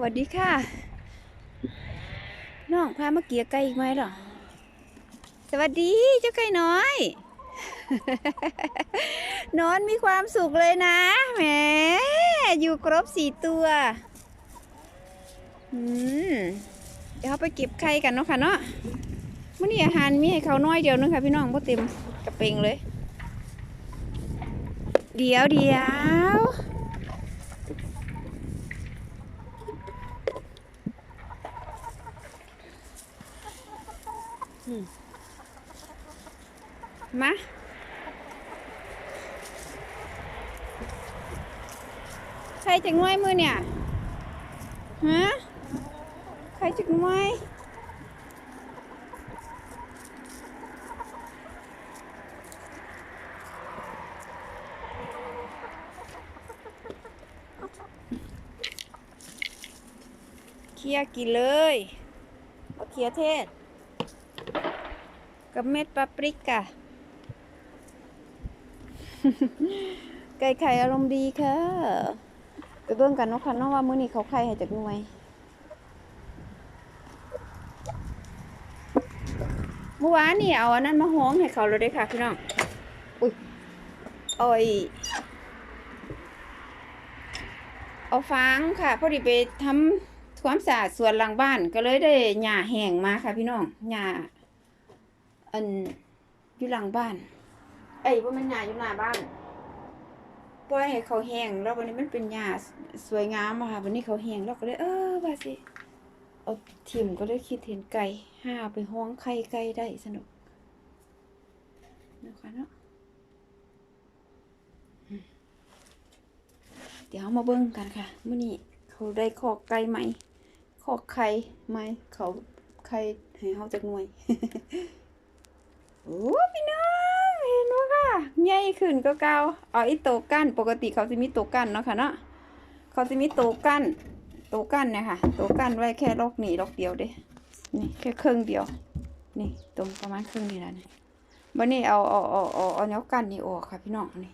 สวัสดีค่ะ น้องพามาเกียไก่อีกไหมหรอ สวัสดีเจ้าไก่น้อย นอนมีความสุขเลยนะ แหม อยู่ครบสี่ตัวอืมเดี๋ยวเราไปเก็บไข่กันเนาะค่ะเนาะมื่อนี้อาหารมีให้เขาน้อยเดียวนึงค่ะพี่น้องพ่เต็มกระเปงเลย เดี๋ยวเดี๋ยว มาใครจะง่วยมือเนี่ยฮะใครจะง่วยเคียกินเลยเอาเคลียเทศ กับเม็ดปาปริก้า ไก่ไข่อารมณ์ดีค่ะ ไปเบิ่งกันเนาะค่ะเนาะว่ามื้อนี้เขาไข่ให้จากหน่วยเมื่อวานนี่เอาอันนั้นมาห้องให้เขาเลยได้ค่ะพี่น้อง อุ้ยเอาไอ้เอาฟางค่ะ พอดีไปทำความสะอาดสวนหลังบ้านก็เลยได้หญ้าแห้งมาค่ะพี่น้องหญ้าอันอยู่หลังบ้าน เอ้ยว่ามันหญ้าอยู่หน้าบ้านปล่อยให้เขาแห้งแล้ววันนี้มันเป็นหญ้าสวยงามอะค่ะวันนี้เขาแห้งเราก็เลย เออว่าสิเอาทิ่มก็เลยคิดเห็นไก่ห้าไปห้องไข่ไก่ได้สนุกนะคะเนาะเดี๋ยวมาเบิ่งกันค่ะเมื่อนี้เขาได้ขอกไก่ไหมขอกไข่ไหมเขาไข่ให้เขาจากหน่วยโอ้พี่น้องเห็นว่า ใหญ่ขึ้นก็เก่าเอาอีโตกั้นปกติเขาจะมีโตกั้นเนาะค่ะเนาะเขาจะมีโตกั้นโตกั้นเนี่ยค่ะโตกั้นไว้แค่ล็อกนี้ล็อกเดียวเด้นี่แค่ครึ่งเดียว นี่ตรงประมาณครึ่งนี้แล้วนี่วันนี้เอาเอาเอาเอาเอาแนวกั้นนี้ออกค่ะพี่น้องนี่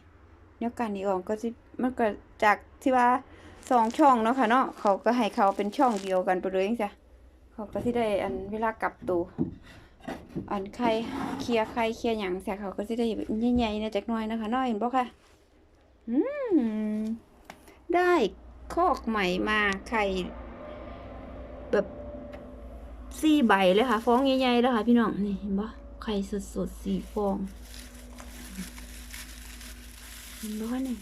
แนวกั้นนี้ออกก็จะมันก็จากที่ว่าสองช่องเนาะค่ะเนาะเขาก็ให้เขาเป็นช่องเดียวกันไปเลยจ้ะเขาก็ที่ได้อันเวลากลับตัว อันไข่เคลียร์ไข่เคลียร์หยังเสียเขาก็จะได้ใหญ่ๆนะจักหน่อยนะคะน้อยเห็นปะค่ะอืมได้คอกใหม่มาไข่แบบสี่ใบเลยค่ะ ฟองใหญ่ๆแล้วค่ะ พี่น้องนี่เห็นปะไข่สดๆสี่ฟองเห็นปะคะนี่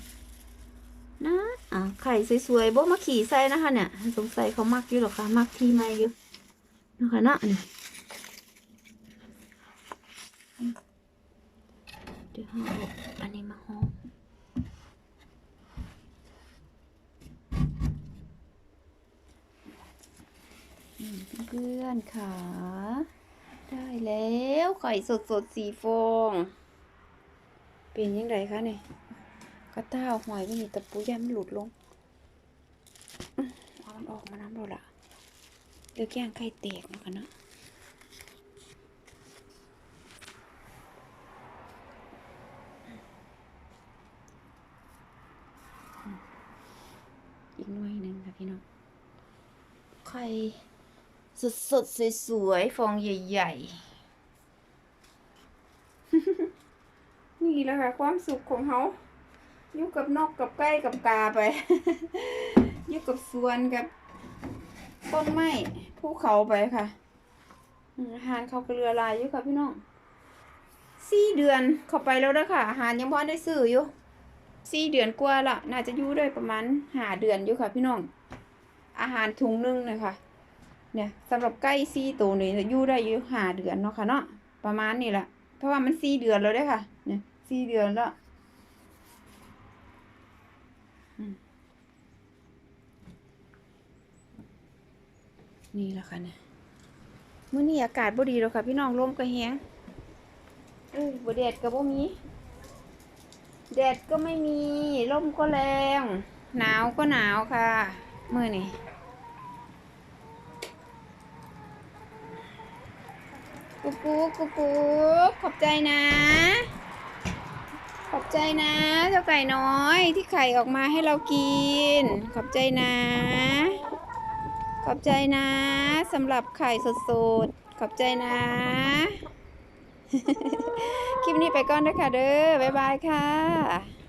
นะอะไข่สวยๆบ่มาขี่ใส่นะคะเนี่ยสงสัยเขามักอยู่หรอกค่ะมักที่ไม่อยู่นะคะเนาะ เดี๋ยวเอาอันนี้มาห้อมเพื่อนค่ะ ได้แล้วไข่สดสดสีฟอง เป็นยังไงคะเนี่ยกระต้าหอยไม่มีตะปูย่ามันหลุดลงเอามันออกมาน้ำเราละเดี๋ยวแกงไข่แตกนะคะเนาะ อีกหน่วยหนึ่ง ค่ะพี่น้องไข่สดสดๆสวยๆฟองใหญ่ๆ นี่แหละค่ะ ความสุขของเขาอยู่กับนกกับไก่กับกาไปอยู่กับสวนกับต้นไม้ภูเขาไปค่ะอืมอาหารเขาก็เรือลายอยู่ค่ะพี่น้องสี่เดือนเข้าไปแล้วเด้อค่ะ อาหารยังพอได้ซื้ออยู่ สี่เดือนกว่าละน่าจะอยู่ได้ประมาณหาเดือนอยู่ค่ะ พี่น้อง อาหารถุงนึงเลยค่ะเนี่ยสำหรับไก่สี่ตัวนี้จะอยู่ได้อยู่หาเดือนเนาะค่ะเนาะประมาณนี้แหละเพราะว่ามันสี่เดือนแล้วได้ค่ะ เนี่ยสี่เดือนแล้วนี่แหละค่ะเนี่ยมื้อนี้อากาศบ่ดีแล้วค่ะ พี่น้องลมก็แห้งเอ้ยบ่แดดก็บ่มี แดดก็ไม่มีลมก็แรง หนาวก็หนาวค่ะ มือนี่กุ๊กกุ๊กกุ๊กกุ๊กขอบใจนะ ขอบใจนะ เจ้าไก่น้อยที่ไข่ออกมาให้เรากิน ขอบใจนะ ขอบใจนะสำหรับไข่สดๆ ขอบใจนะ คลิปนี้ไปก่อนนะคะเด้อบ๊ายบายค่ะ